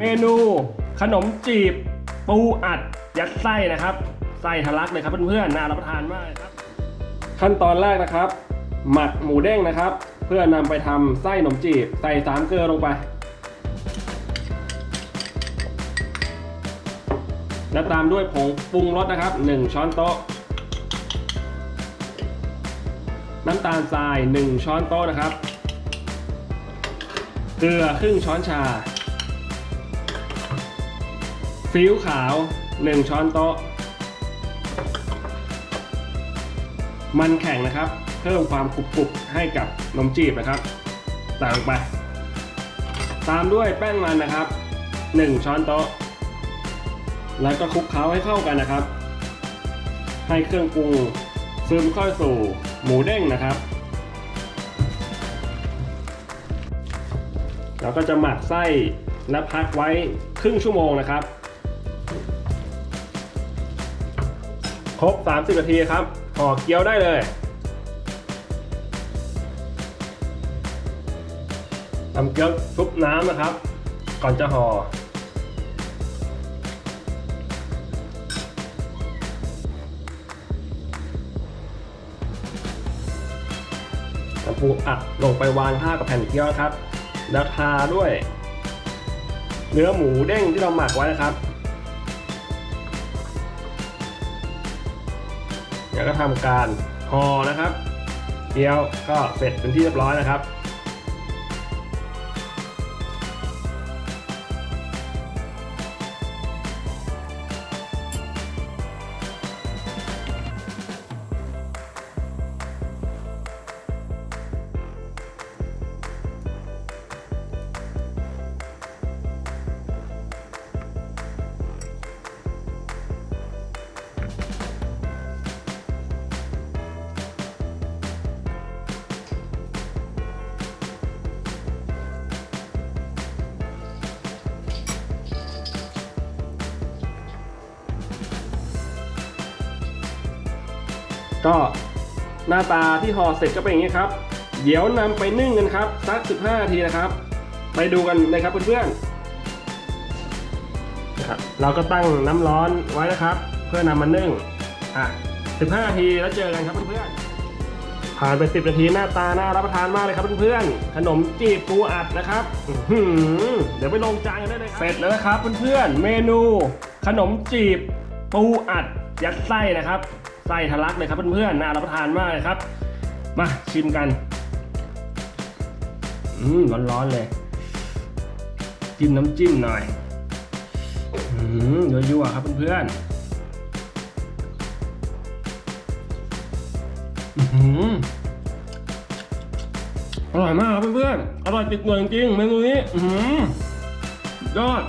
เมนูขนมจีบ ปูอัด ยัดไส้นะครับ ไส้ทะลักเลยครับเพื่อนๆน่ารับประทานมากครับ ขั้นตอนแรกนะครับ หมักหมูเด้งนะครับ เพื่อนำไปทำไส้ขนมจีบ ใส่สามเกลือลงไป และตามด้วยผงปรุงรสนะครับ 1 ช้อนโต๊ะ น้ำตาลทราย 1 ช้อนโต๊ะนะครับ เกลือครึ่งช้อนชา ซีอิ๊วขาว 1 ช้อนโต๊ะ มันแข็งนะครับ เพิ่มความกรุบๆให้กับนมจีบนะครับใส่ลงไป ตามด้วยแป้งมันนะครับ 1 ช้อนโต๊ะ แล้วก็คลุกเคล้าให้เข้ากันนะครับ ให้เครื่องปรุงซึมเข้าสู่หมูเด้งนะครับเราก็จะหมักไส้และพักไว้ครึ่งชั่วโมงนะครับ ครบ 30 นาทีครับห่อเกี๊ยวได้เลยทำเกี๊ยวชุบน้ำนะครับ ก่อนจะห่อน้ำปูอัดลงไปวางท่ากับแผ่นเกี๊ยวครับ แล้วทาด้วย เนื้อหมูเด้งที่เราหมักไว้นะครับ แล้วก็ทำการห่อนะครับเกี๊ยวก็เสร็จเป็นที่เรียบร้อยนะครับ ก็หน้าตาที่ห่อเสร็จก็เป็นอย่างนี้ครับ เดี๋ยวนำไปนึ่งกันครับสัก 15นาทีนะครับ ไปดูกันเลยครับเพื่อนๆนะครับเราก็ตั้งน้ำร้อนไว้นะครับ เพื่อนำมานึ่งอะ15นาทีแล้วเจอกันครับเพื่อนๆผ่านไป 10 นาทีหน้าตาน่ารับประทานมากเลยครับเพื่อนๆ ขนมจีบปูอัดนะครับอื้อหือเดี๋ยวไปลงจานกันได้เลยครับ เสร็จแล้วนะครับเพื่อนๆ เมนู ขนมจีบปูอัดยัดไส้นะครับ ไส้ทะลักเลยครับเพื่อนๆน่ารับประทานมากเลยครับ มาชิมกัน อืมร้อนๆเลย จิ้มน้ำจิ้มหน่อย อืมยั่วๆครับเพื่อนๆอื้อร่อยมากครับเพื่อนๆ อร่อยติดหน่วยจริงๆเมนูนี้อือหือยอด